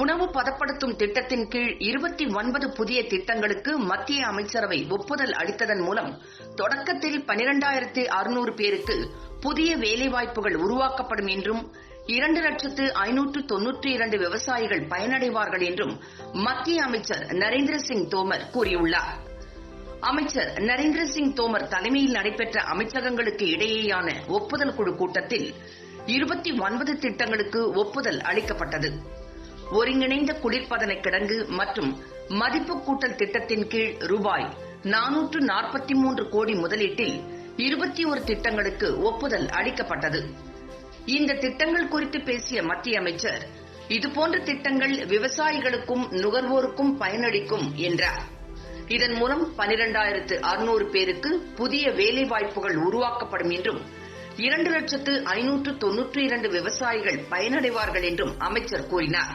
உணவு பதப்படுத்தும் திட்டத்தின் கீழ் இருபத்தி ஒன்பது புதிய திட்டங்களுக்கு மத்திய அமைச்சரவை ஒப்புதல் அளித்ததன் மூலம் தொடக்கத்தில் பனிரெண்டாயிரத்து அறுநூறு பேருக்கு புதிய வேலைவாய்ப்புகள் உருவாக்கப்படும் என்றும் இரண்டு லட்சத்து ஐநூற்று தொன்னூற்றி இரண்டு விவசாயிகள் பயனடைவார்கள் என்றும் மத்திய அமைச்சர் நரேந்திர சிங் தோமர் கூறியுள்ளார். அமைச்சர் நரேந்திர சிங் தோமர் தலைமையில் நடைபெற்ற அமைச்சகங்களுக்கு இடையேயான ஒப்புதல் குழு கூட்டத்தில் இருபத்தி ஒன்பது திட்டங்களுக்கு ஒப்புதல் அளிக்கப்பட்டது. ஒருங்கிணைந்த குளிர்பதன கிடங்கு மற்றும் மதிப்பு கூட்டல் திட்டத்தின் கீழ் ரூபாய் நானூற்று நாற்பத்தி மூன்று கோடி முதலீட்டில் இருபத்தி ஒரு திட்டங்களுக்கு ஒப்புதல் அளிக்கப்பட்டது. இந்த திட்டங்கள் குறித்து பேசிய மத்திய அமைச்சர் இதுபோன்ற திட்டங்கள் விவசாயிகளுக்கும் நுகர்வோருக்கும் பயனளிக்கும் என்றார். இதன் மூலம் பனிரெண்டாயிரத்து அறுநூறு பேருக்கு புதிய வேலைவாய்ப்புகள் உருவாக்கப்படும் என்றும் இரண்டு லட்சத்து ஐநூற்று தொன்னூற்றி இரண்டு விவசாயிகள் பயனடைவார்கள் என்றும் அமைச்சர் கூறினார்.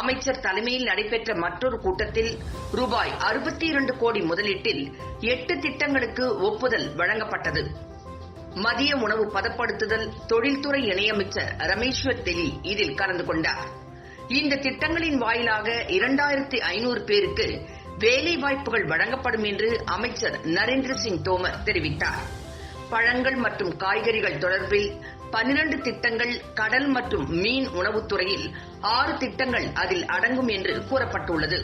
அமைச்சர் தலைமையில் நடைபெற்ற மற்றொரு கூட்டத்தில் ரூபாய் அறுபத்தி இரண்டு கோடி முதலீட்டில் எட்டு திட்டங்களுக்கு ஒப்புதல் வழங்கப்பட்டது. மதிய உணவு பதப்படுத்துதல் தொழில்துறை இணையமைச்சர் ரமேஸ்வர் தெலி இதில் கலந்து கொண்டார். இந்த திட்டங்களின் வாயிலாக இரண்டாயிரத்தி ஐநூறு பேருக்கு வேலை வாய்ப்புகள் வழங்கப்படும் என்று அமைச்சர் நரேந்திர சிங் தோமர் தெரிவித்தார். பழங்கள் மற்றும் காய்கறிகள் தொடர்பில் பன்னிரண்டு திட்டங்கள் கடல் மற்றும் மீன் உணவுத்துறையில் ஆறு திட்டங்கள் அதில் அடங்கும் என்று கூறப்பட்டுள்ளது.